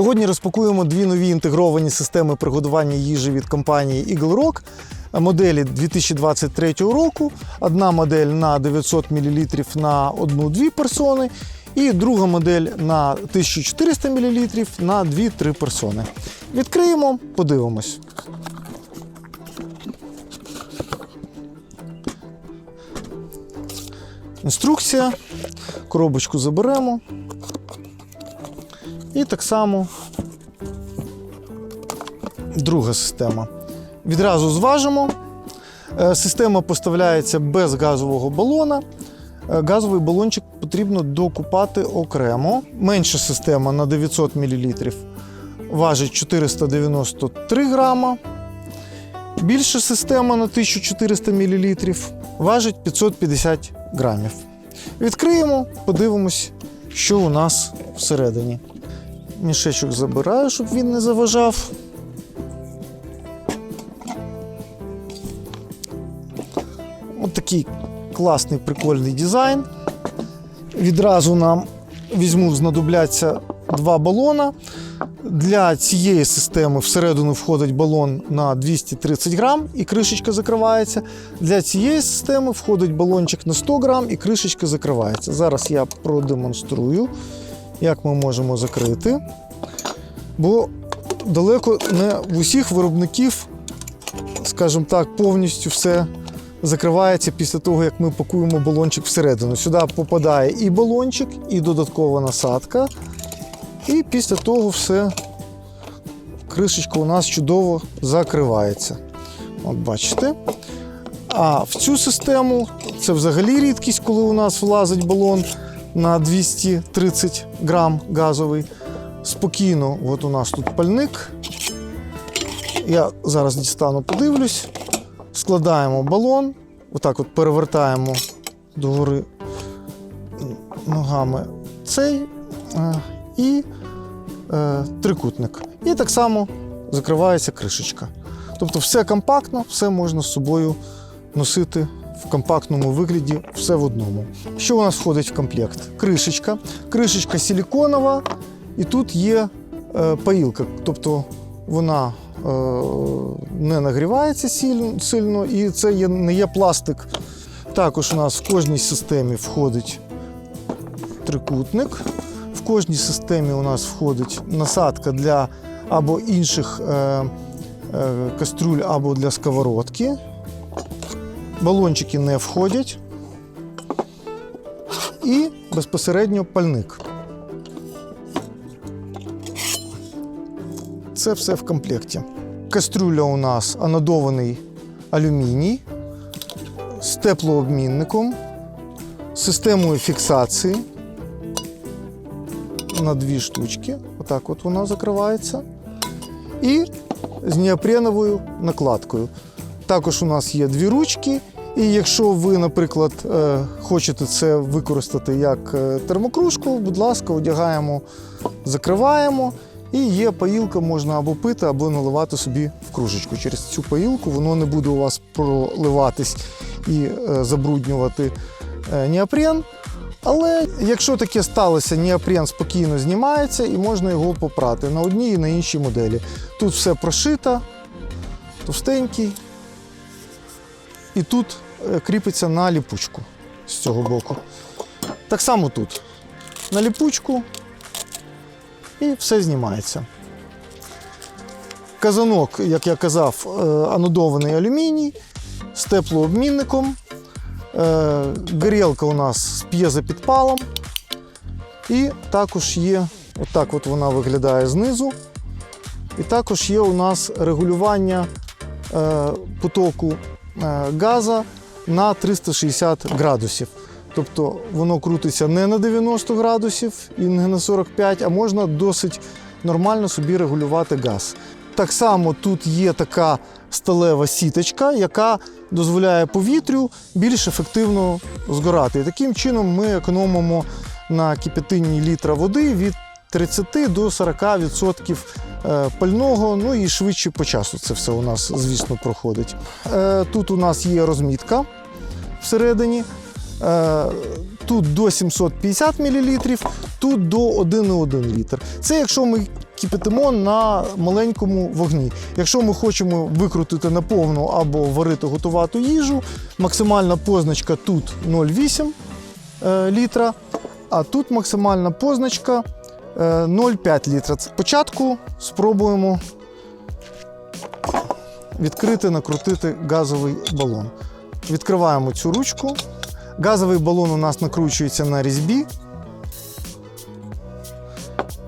Сьогодні розпакуємо дві нові інтегровані системи приготування їжі від компанії Eagle Rock. Моделі 2023 року. Одна модель на 900 мл на одну-дві персони, і друга модель на 1400 мл на 2-3 персони. Відкриємо, подивимось. Інструкція. Коробочку заберемо. І так само друга система. Відразу зважимо. Е, Система поставляється без газового балона. Е, Газовий балончик потрібно докупати окремо. Менша система на 900 мл важить 493 грама. Більша система на 1400 мл важить 550 грамів. Відкриємо, подивимось, що у нас всередині. Мішечок забираю, щоб він не заважав. От такий класний прикольний дизайн. Відразу нам візьму, знадобляться два балона. Для цієї системи всередину входить балон на 230 грам і кришечка закривається. Для цієї системи входить балончик на 100 грам і кришечка закривається. Зараз я продемонструю, як ми можемо закрити. Бо далеко не в усіх виробників, скажімо так, повністю все закривається після того, як ми пакуємо балончик всередину. Сюди попадає і балончик, і додаткова насадка. І після того все кришечка у нас чудово закривається. От бачите. А в цю систему це взагалі рідкість, коли у нас влазить балон на 230 грам газовий. Спокійно, от у нас тут пальник. Я зараз дістану, подивлюсь. Складаємо балон, отак от перевертаємо догори ногами цей е, і е, трикутник. І так само закривається кришечка. Тобто все компактно, все можна з собою носити в компактному вигляді, все в одному. Що у нас входить в комплект? Кришечка. Кришечка силіконова, і тут є е, паїлка. Тобто вона е, не нагрівається сильно, і це є, не є пластик. Також у нас в кожній системі входить трикутник. В кожній системі у нас входить насадка для або інших е, е, кастрюль, або для сковородки. Балончики не входять. І безпосередньо пальник. Це все в комплекті. Кастрюля у нас анодований алюміній з теплообмінником, системою фіксації на дві штучки. Отак от вона закривається. І з неопреновою накладкою. Також у нас є дві ручки. І якщо ви, наприклад, е, хочете це використати як е, термокружку, будь ласка, одягаємо, закриваємо. І є паїлка, можна або пити, або наливати собі в кружечку. Через цю паїлку воно не буде у вас проливатись і е, забруднювати неопрен. Але якщо таке сталося, неопрен спокійно знімається і можна його попрати на одній і на іншій моделі. Тут все прошито, товстенький. І тут е, кріпиться на ліпучку з цього боку. Так само тут. На ліпучку і все знімається. Казанок, як я казав, е, анодований алюміній з теплообмінником. Е, Горілка у нас з п'єзопідпалом. І також є, отак от вона виглядає знизу. І також є у нас регулювання потоку газа на 360 градусів. Тобто воно крутиться не на 90 градусів і не на 45, а можна досить нормально собі регулювати газ. Так само тут є така сталева сіточка, яка дозволяє повітрю більш ефективно згорати. І таким чином ми економимо на кипятинні літра води від 30 до 40% е, пального, ну і швидше по часу це все у нас, звісно, проходить. Е, Тут у нас є розмітка всередині. Е, Тут до 750 мл, тут до 1,1 літр. Це якщо ми кипятимо на маленькому вогні. Якщо ми хочемо викрутити на повну або варити готувату їжу, максимальна позначка тут 0,8 е, літра, а тут максимальна позначка е, 0,5 літра. Спочатку спробуємо відкрити, накрутити газовий балон. Відкриваємо цю ручку. Газовий балон у нас накручується на різьбі.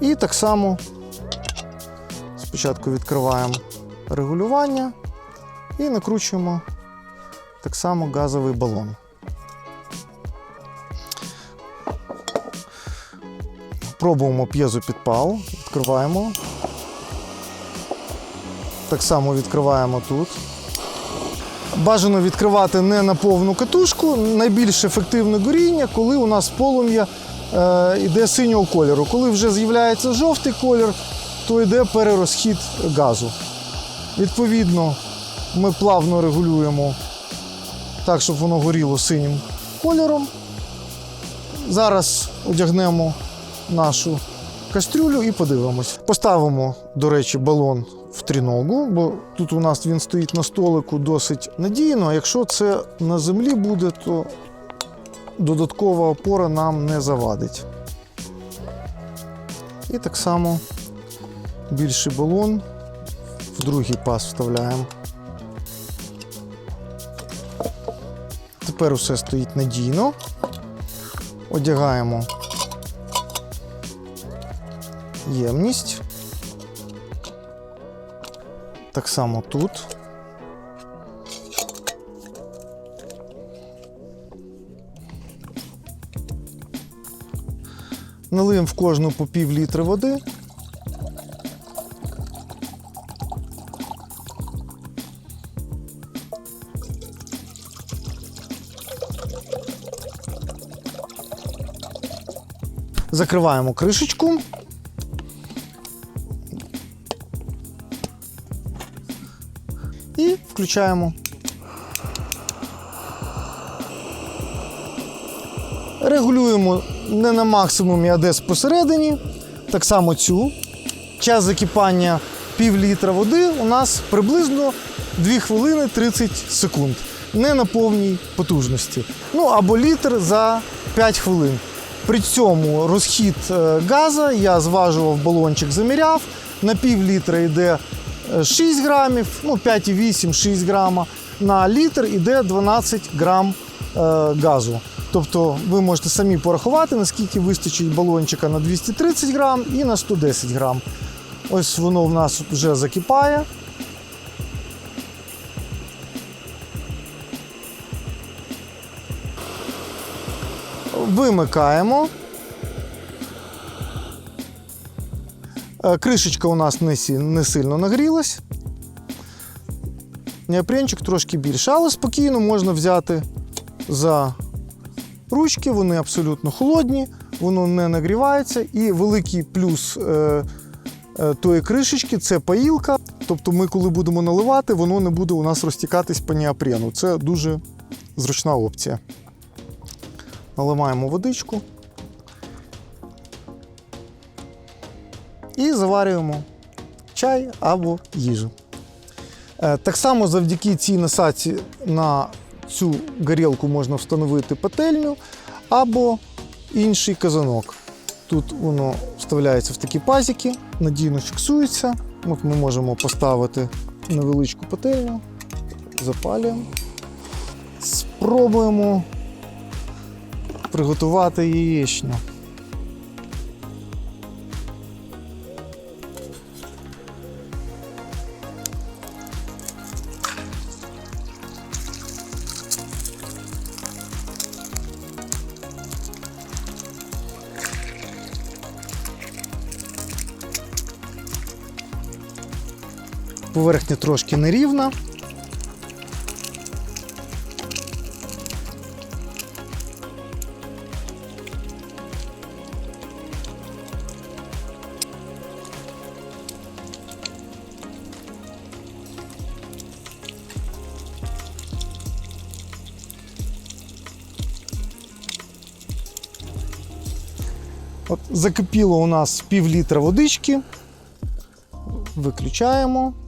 І так само спочатку відкриваємо регулювання і накручуємо так само газовий балон. Пробуємо п'єзопідпал, відкриваємо. Так само відкриваємо тут. Бажано відкривати не на повну катушку. Найбільш ефективне горіння, коли у нас полум'я е, йде синього кольору. Коли вже з'являється жовтий колір, то йде перерозхід газу. Відповідно, ми плавно регулюємо так, щоб воно горіло синім кольором. Зараз одягнемо нашу кастрюлю і подивимось. Поставимо, до речі, балон в тріногу, бо тут у нас він стоїть на столику досить надійно. А якщо це на землі буде, то додаткова опора нам не завадить. І так само більший балон в другий пас вставляємо. Тепер усе стоїть надійно. Одягаємо ємність. Так само тут. Налиємо в кожну по пів літри води. Закриваємо кришечку. Включаємо. Регулюємо не на максимумі, а десь посередині. Так само цю. Час закипання пів літра води у нас приблизно 2 хвилини 30 секунд. Не на повній потужності. Ну або літр за 5 хвилин. При цьому розхід е, газу я зважував балончик, заміряв. На пів літра йде 6 грамів, ну 5,8-6 грама. На літр йде 12 грам е, газу. Тобто ви можете самі порахувати, наскільки вистачить балончика на 230 грам і на 110 грам. Ось воно в нас вже закипає. Вимикаємо. Кришечка у нас не, не сильно нагрілась. Неопренчик трошки більше, але спокійно можна взяти за ручки, вони абсолютно холодні, воно не нагрівається. І великий плюс е, е, тої кришечки це паїлка. Тобто ми, коли будемо наливати, воно не буде у нас розтікатись по неопрену. Це дуже зручна опція. Наливаємо водичку і заварюємо чай або їжу. Е, Так само завдяки цій насадці на цю горілку можна встановити пательню або інший казанок. Тут воно вставляється в такі пазики, надійно фіксується. От ми можемо поставити невеличку пательню, запалюємо. Спробуємо приготувати яєчню. Поверхня трошки нерівна. От закипіло у нас пів літра водички. Виключаємо.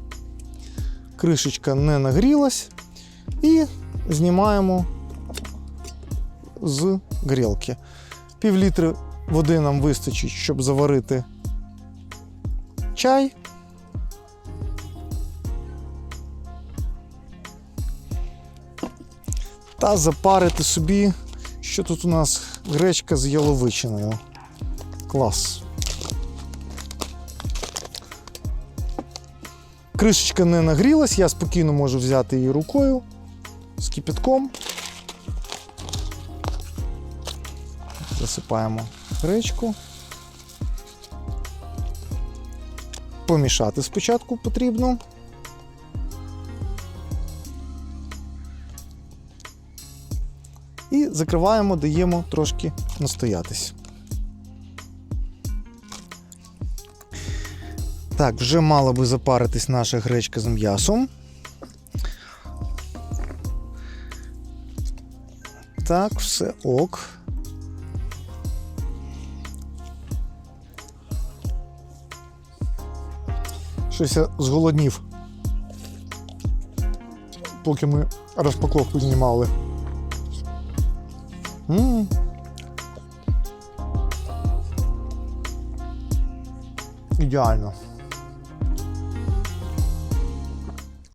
Кришечка не нагрілась. І знімаємо з грілки. Пів літри води нам вистачить, щоб заварити чай. Та запарити собі, що тут у нас гречка з яловичиною. Клас. Кришечка не нагрілась, я спокійно можу взяти її рукою з кипятком. Засипаємо гречку. Помішати спочатку потрібно. І закриваємо, даємо трошки настоятись. Так, вже мала би запаритись наша гречка з м'ясом. Так, все ок. Щось я зголоднів. Поки ми розпаковку знімали. м Ідеально.